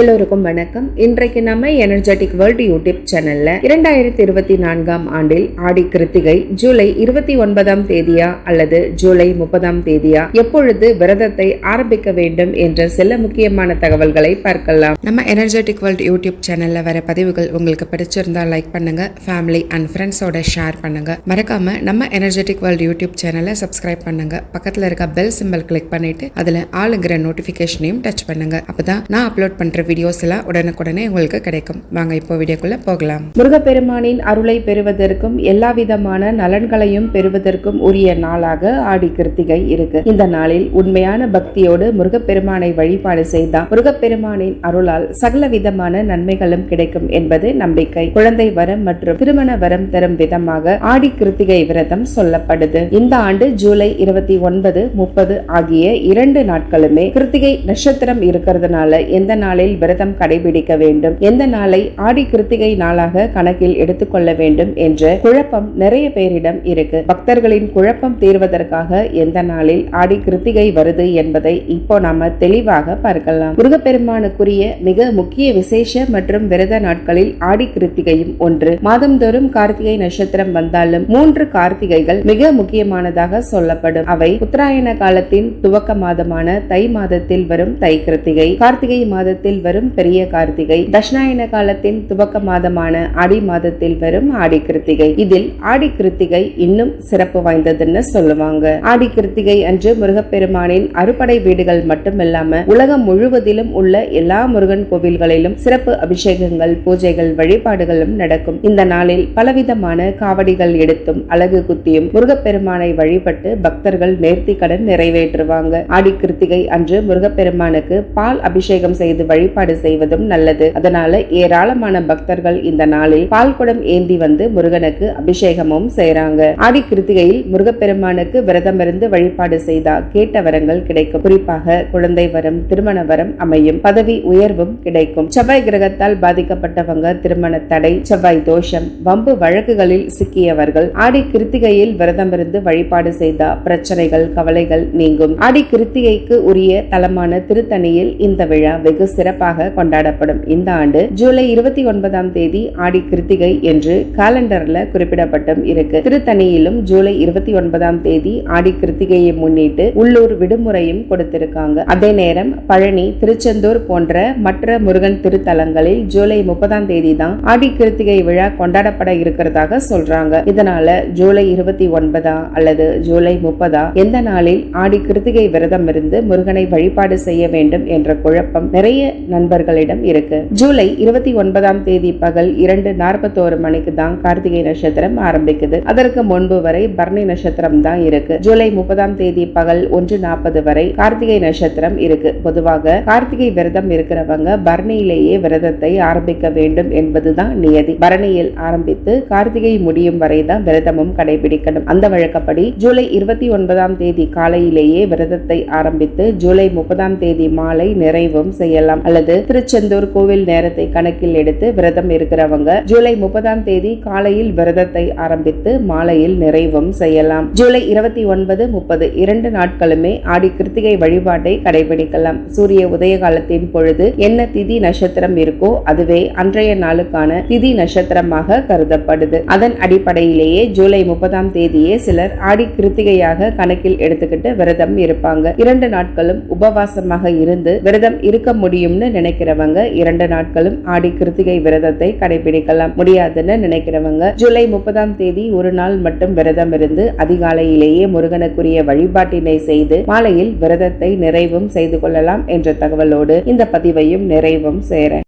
எல்லோருக்கும் வணக்கம். இன்றைக்கு நம்ம எனர்ஜெட்டிக் வேர்ல்டு யூடியூப் சேனல்ல இரண்டாயிரத்தி இருபத்தி நான்காம் ஆண்டில் ஆடி கிருத்திகை ஜூலை இருபத்தி ஒன்பதாம் தேதியா அல்லது ஜூலை முப்பதாம் தேதியா? எப்பொழுது விரதத்தை ஆரம்பிக்க வேண்டும் என்ற சில முக்கியமான தகவல்களை பார்க்கலாம். நம்ம எனர்ஜெட்டிக் வேர்ல்டு யூடியூப் சேனல்ல வர பதிவுகள் உங்களுக்கு பிடிச்சிருந்தா லைக் பண்ணுங்க ஃபேமிலி அண்ட் ஃப்ரெண்ட்ஸோட ஷேர் பண்ணுங்க. மறக்காம நம்ம எனர்ஜெட்டிக் வேர்ல்டு யூடியூப் சேனலை சப்ஸ்கிரைப் பண்ணுங்க. பக்கத்துல இருக்க பெல் சிம்பல் கிளிக் பண்ணிட்டு அதுல ஆளுங்கிற நோட்டிபிகேஷனையும் டச் பண்ணுங்க. அப்பதான் நான் அப்லோட் பண்ற போன்ற வீடியோஸ் எல்லாம் உடனுக்குடனே உங்களுக்கு கிடைக்கும். வாங்க இப்போ வீடியோக்குள்ள போகலாம். முருகப்பெருமானின் அருளை பெறுவதற்கும் எல்லா விதமான நலன்களையும் பெறுவதற்கும் உரிய நாளாக ஆடி கிருத்திகை இருக்கு. இந்த நாளில் உண்மையான பக்தியோடு முருகப்பெருமானை வழிபாடு செய்தால் முருகப்பெருமானின் அருளால் சகல விதமான நன்மைகளும் கிடைக்கும் என்பது நம்பிக்கை. குழந்தை வரம் மற்றும் திருமண வரம் தரும் விதமாக ஆடி கிருத்திகை விரதம் சொல்லப்படுது. இந்த ஆண்டு ஜூலை இருபத்தி ஒன்பது முப்பது ஆகிய இரண்டு நாட்களுமே கிருத்திகை நட்சத்திரம் இருக்கிறதுனால எந்த நாளில் விரதம் கடைபிடிக்க வேண்டும். எந்த நாளை ஆடி கிருத்திகை நாளாக கணக்கில் எடுத்துக்கொள்ள வேண்டும் என்ற குழப்பம் நிறைய பேரிடம் இருக்கு. பக்தர்களின் குழப்பம் தீர்வதற்காக எந்த நாளில் ஆடி கிருத்திகை வருது என்பதை இப்போ நாம தெளிவாக பார்க்கலாம். முருகப்பெருமானுக்குரிய மிக முக்கிய விசேஷ மற்றும் விரத நாட்களில் ஆடி கிருத்திகையும் ஒன்று. மாதந்தோறும் கார்த்திகை நட்சத்திரம் வந்தாலும் மூன்று கார்த்திகைகள் மிக முக்கியமானதாக சொல்லப்படும். அவை உத்தராயண காலத்தின் துவக்க மாதமான தை மாதத்தில் வரும் தை கிருத்திகை. கார்த்திகை மாதத்தில் வரும் பெரிய கார்த்திகை. தட்சிணாயன காலத்தின் துவக்க மாதமான ஆடி மாதத்தில் வரும் ஆடி கிருத்திகை. இதில் ஆடி கிருத்திகை இன்னும் சிறப்பு வாய்ந்ததுன்னு சொல்லுவாங்க. ஆடி கிருத்திகை அன்று முருகப்பெருமானின் அறுபடை வீடுகள் மட்டுமில்லாம உலகம் முழுவதிலும் உள்ள எல்லா முருகன் கோவில்களிலும் சிறப்பு அபிஷேகங்கள் பூஜைகள் வழிபாடுகளும் நடக்கும். இந்த நாளில் பலவிதமான காவடிகள் எடுத்தும் அழகு குத்தியும் முருகப்பெருமானை வழிபட்டு பக்தர்கள் நேர்த்தி கடன் நிறைவேற்றுவாங்க. ஆடி கிருத்திகை அன்று முருகப்பெருமானுக்கு பால் அபிஷேகம் செய்து வழிபாடு செய்வதும் நல்லது. அதனால ஏராளமான பக்தர்கள் இந்த நாளில் பால் குடம் ஏந்தி வந்து முருகனுக்கு அபிஷேகமும் செய்யறாங்க ஆடி கிருத்திகையில் முருகப்பெருமானுக்கு விரதமிருந்து வழிபாடு செய்தா கேட்ட வரங்கள் கிடைக்கும். குறிப்பாக குழந்தை வரம் திருமண வரம் அமையும். பதவி உயர்வும் கிடைக்கும். செவ்வாய் கிரகத்தால் பாதிக்கப்பட்டவங்க திருமண தடை செவ்வாய் தோஷம் வம்பு வழக்குகளில் சிக்கியவர்கள் ஆடி கிருத்திகையில் விரதமிருந்து வழிபாடு செய்தா பிரச்சனைகள் கவலைகள் நீங்கும். ஆடி கிருத்திகைக்கு உரிய தலமான திருத்தணியில் இந்த விழா வெகு சிறப்பு சிறப்பாக கொண்டாடப்படும். இந்த ஆண்டு ஜூலை இருபத்தி ஒன்பதாம் தேதி ஆடி கிருத்திகை என்று காலண்டர்ல குறிப்பிடப்பட்டும் இருக்கு. திருத்தணியிலும் ஜூலை இருபத்தி ஒன்பதாம் தேதி ஆடி கிருத்திகையை முன்னிட்டு உள்ளூர் விடுமுறையும் கொடுத்திருக்காங்க. அதே நேரம் பழனி திருச்செந்தூர் போன்ற மற்ற முருகன் திருத்தலங்களில் ஜூலை முப்பதாம் தேதி தான் ஆடி கிருத்திகை விழா கொண்டாடப்பட இருக்கிறதாக சொல்றாங்க. இதனால ஜூலை இருபத்தி ஒன்பதா அல்லது ஜூலை முப்பதா எந்த நாளில் ஆடி கிருத்திகை விரதம் இருந்து முருகனை வழிபாடு செய்ய வேண்டும் என்ற குழப்பம் நிறைய நண்பர்களிடம் இருக்கு. ஜூலை இருபத்தி ஒன்பதாம் தேதி பகல் இரண்டு நாற்பத்தோரு மணிக்கு தான் கார்த்திகை நட்சத்திரம் ஆரம்பிக்குது. அதற்கு முன்பு வரை பரணி நட்சத்திரம் தான் இருக்கு. ஜூலை முப்பதாம் தேதி பகல் ஒன்று நாற்பது வரை கார்த்திகை நட்சத்திரம் இருக்கு. பொதுவாக கார்த்திகை விரதம் இருக்கிறவங்க பரணியிலேயே விரதத்தை ஆரம்பிக்க வேண்டும் என்பதுதான் நியதி. பரணியில் ஆரம்பித்து கார்த்திகை முடியும் வரைதான் விரதமும் கடைபிடிக்கணும். அந்த வழக்கப்படி ஜூலை இருபத்தி ஒன்பதாம் தேதி காலையிலேயே விரதத்தை ஆரம்பித்து ஜூலை முப்பதாம் தேதி மாலை நிறைவும் செய்யலாம். அல்லது அல்லது திருச்செந்தூர் கோவில் நேரத்தை கணக்கில் எடுத்து விரதம் இருக்கிறவங்க ஜூலை முப்பதாம் தேதி காலையில் விரதத்தை ஆரம்பித்து மாலையில் நிறைவும் செய்யலாம். ஜூலை இருபத்தி ஒன்பது முப்பது இரண்டு நாட்களுமே ஆடி கிருத்திகை வழிபாட்டை கடைபிடிக்கலாம். சூரிய உதய காலத்தின் பொழுது என்ன திதி நட்சத்திரம் இருக்கோ அதுவே அன்றைய நாளுக்கான திதி நட்சத்திரமாக கருதப்படுது. அதன் அடிப்படையிலேயே ஜூலை முப்பதாம் தேதியே சிலர் ஆடி கிருத்திகையாக கணக்கில் எடுத்துக்கிட்டு விரதம் இருப்பாங்க. இரண்டு நாட்களும் உபவாசமாக இருந்து விரதம் இருக்க முடியும்னு நினைக்கிறவங்க இரண்டு நாட்களும் ஆடி கிருத்திகை விரதத்தை கடைபிடிக்கலாம். முடியாதுன்னு நினைக்கிறவங்க ஜூலை முப்பதாம் தேதி ஒரு நாள் மட்டும் விரதம் இருந்து அதிகாலையிலேயே முருகனுக்குரிய வழிபாட்டினை செய்து மாலையில் விரதத்தை நிறைவும் செய்து கொள்ளலாம் என்ற தகவலோடு இந்த பதிவையும் நிறைவும் சேர